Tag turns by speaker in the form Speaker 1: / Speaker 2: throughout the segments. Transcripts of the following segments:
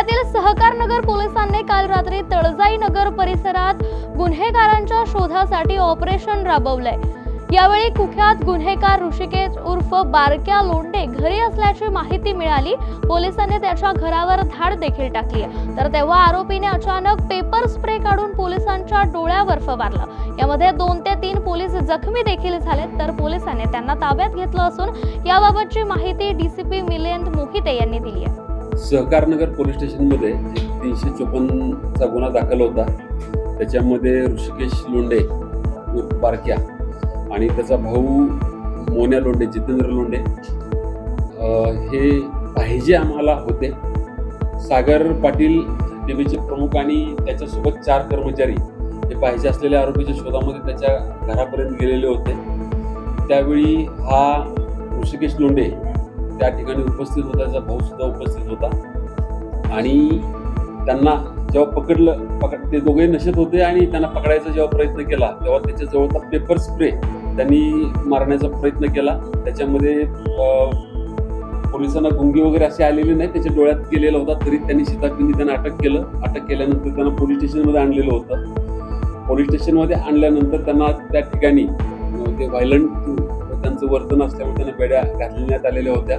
Speaker 1: पुण्यातील सहकार नगर पोलिसांनी काल रात्री तळजाई नगर परिसरात गुन्हेगारांच्या शोधासाठी ऑपरेशन राबवलंय. यावेळी कुख्यात गुन्हेगार ऋषिकेश उर्फ बारक्या लोंढे घरी असल्याची माहिती मिळाली. पोलिसांनी त्याच्या घरावर धाड देखील टाकली तर तेव्हा आरोपीने अचानक पेपर स्प्रे काढून पोलिसांच्या डोळ्यावर फवारलं. यामध्ये दोन ते तीन पोलीस जखमी देखील झालेत तर पोलिसांनी त्यांना ताब्यात घेतलं असून याबाबतची माहिती डीसीपी मिलिंद मोहिते यांनी दिली आहे.
Speaker 2: सहकारनगर पोलीस स्टेशनमध्ये एक तीनशे चोपन्नचा गुन्हा दाखल होता. त्याच्यामध्ये ऋषिकेश लोंढे बारक्या आणि त्याचा भाऊ मोन्या लोंढे जितेंद्र लोंढे हे पाहिजे आम्हाला होते. सागर पाटील डीबीचे प्रमुख आणि त्याच्यासोबत चार कर्मचारी हे पाहिजे असलेल्या आरोपीच्या शोधामध्ये त्याच्या घरापर्यंत गेलेले होते. त्यावेळी हा ऋषिकेश लोंढे त्या ठिकाणी उपस्थित होता त्याचा भाऊ सुद्धा उपस्थित होता. आणि त्यांना जेव्हा पकडलं पकड ते दोघे नशेत होते आणि त्यांना पकडायचा जेव्हा प्रयत्न केला तेव्हा त्याच्याजवळचा पेपर स्प्रे त्यांनी मारण्याचा प्रयत्न केला. त्याच्यामध्ये पोलिसांना गुंगी वगैरे असे आलेले नाही त्याच्या डोळ्यात गेलेला होता तरी त्यांनी शिताबींनी त्यांना अटक केलं. अटक केल्यानंतर त्यांना पोलीस स्टेशनमध्ये आणलेलं होतं. पोलीस स्टेशनमध्ये आणल्यानंतर त्यांना त्या ठिकाणी ते व्हायलंट त्यांचं वर्तन असल्यामुळे त्यांना बेड्या घालण्यात आलेल्या होत्या.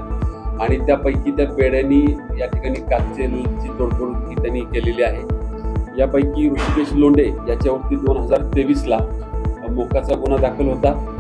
Speaker 2: आणि त्यापैकी त्या बेड्यांनी या ठिकाणी काचेची तोडफोड ही त्यांनी केलेली आहे. यापैकी ऋषिकेश लोंडे याच्यावरती दोन हजार तेवीसला मोकाचा गुन्हा दाखल होता.